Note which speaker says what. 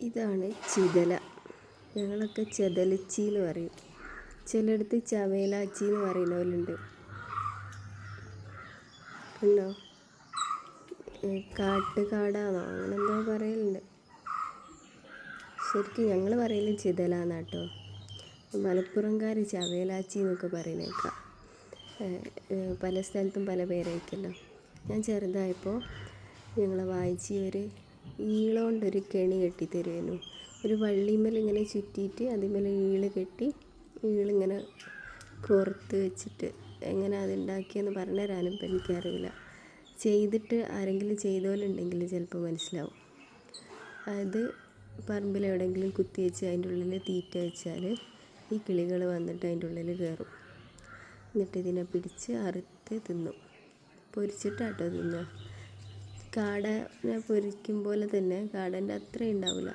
Speaker 1: ഇതാണ് ചിതല. ഞങ്ങളൊക്കെ ചെതലച്ചി എന്ന് പറയും. ചിലയിടത്ത് ചവേലാച്ചി എന്ന് പറയുന്നവരുണ്ട് ഉണ്ടോ കാട്ടുകാടാണോ അങ്ങനെ എന്തോ പറയലുണ്ട്. ശരിക്കും ഞങ്ങൾ പറയൽ ചിതലാന്ന് കേട്ടോ മലപ്പുറംകാർ ചവേലാച്ചി എന്നൊക്കെ പറയുന്നേക്കാം. പല സ്ഥലത്തും പല പേരായിരിക്കുമല്ലോ ഞാൻ ചെറുതായപ്പോൾ ഞങ്ങളെ വായിച്ചി ഈള കൊണ്ടൊരു കെണി കെട്ടി തരുമായിരുന്നു ഒരു വള്ളിമേൽ ഇങ്ങനെ ചുറ്റിയിട്ട് അതിന്മേൽ ഈൾ കെട്ടി ഈളിങ്ങനെ കോർത്ത് വെച്ചിട്ട് എങ്ങനെ അതുണ്ടാക്കിയെന്ന് പറഞ്ഞു തരാനും ഇപ്പം എനിക്കറിയില്ല. ചെയ്തിട്ട് ആരെങ്കിലും ചെയ്തോലുണ്ടെങ്കിൽ ചിലപ്പോൾ മനസ്സിലാവും. അത് പറമ്പിൽ എവിടെയെങ്കിലും കുത്തി വെച്ച് അതിന്റെ ഉള്ളിൽ തീറ്റ വെച്ചാൽ ഈ കിളികൾ വന്നിട്ട് അതിന്റെ ഉള്ളിൽ കയറും. എന്നിട്ട് ഇതിനെ പിടിച്ച് അറുത്ത് തിന്നും. പൊരിച്ചിട്ടാട്ടോ തിന്നുക. കാടനെ പൊരിക്കും പോലെ തന്നെ കാടന്റെ അത്രയും ഉണ്ടാവില്ല.